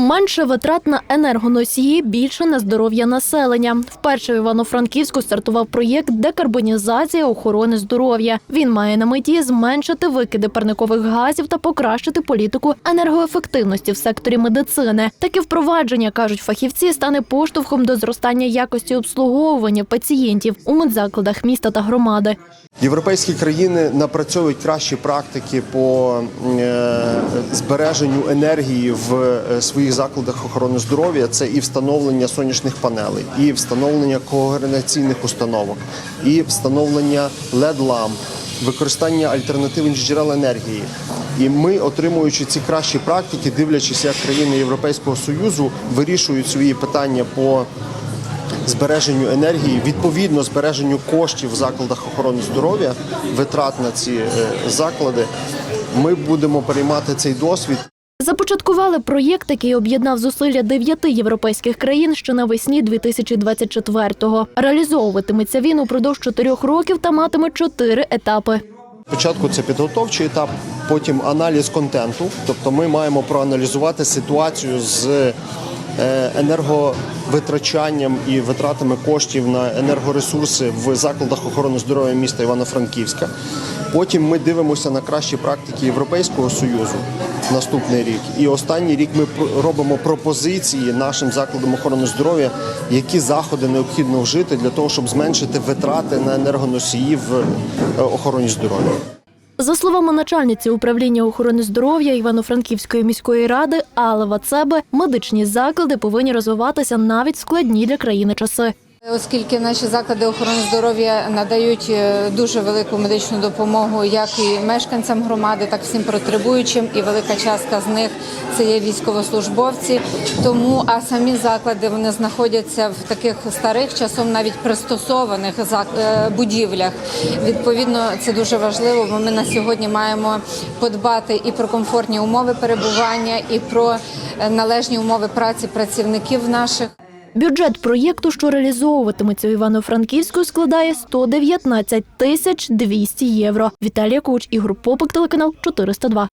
Менше витрат на енергоносії, більше на здоров'я населення. Вперше в Івано-Франківську стартував проєкт декарбонізація охорони здоров'я. Він має на меті зменшити викиди парникових газів та покращити політику енергоефективності в секторі медицини. Таке впровадження кажуть фахівці стане поштовхом до зростання якості обслуговування пацієнтів у медзакладах міста та громади. Європейські країни напрацьовують кращі практики по е, збереженню енергії в е, своїх закладах охорони здоров'я. Це і встановлення сонячних панелей, і встановлення координаційних установок, і встановлення led ламп використання альтернативних джерел енергії. І ми, отримуючи ці кращі практики, дивлячись, як країни Європейського союзу вирішують свої питання по збереженню енергії, відповідно збереженню коштів в закладах охорони здоров'я, витрат на ці е, заклади. Ми будемо переймати цей досвід. Започаткували проєкт, який об'єднав зусилля дев'яти європейських країн ще навесні 2024-го. Реалізовуватиметься він упродовж чотирьох років та матиме чотири етапи. Спочатку це підготовчий етап, потім аналіз контенту. Тобто ми маємо проаналізувати ситуацію з енерговитрачанням і витратами коштів на енергоресурси в закладах охорони здоров'я міста Івано-Франківська. Потім ми дивимося на кращі практики Європейського союзу наступний рік. І останній рік ми робимо пропозиції нашим закладам охорони здоров'я, які заходи необхідно вжити для того, щоб зменшити витрати на енергоносії в е, охороні здоров'я. За словами начальниці управління охорони здоров'я Івано-Франківської міської ради Алла Вацебе, медичні заклади повинні розвиватися навіть в складні для країни часи. Оскільки наші заклади охорони здоров'я надають е, дуже велику медичну допомогу як і мешканцям громади, так і всім потребуючим, і велика частка з них це є військовослужбовці. Тому а самі заклади вони знаходяться в таких старих часом навіть пристосованих е, будівлях. Відповідно, це дуже важливо, бо ми на сьогодні маємо подбати і про комфортні умови перебування, і про е, належні умови праці працівників наших. Бюджет проєкту, що реалізовуватиметься у Івано-Франківську, складає 119 тисяч 200 євро. Віталія Куч, Ігор Попик, телеканал 402.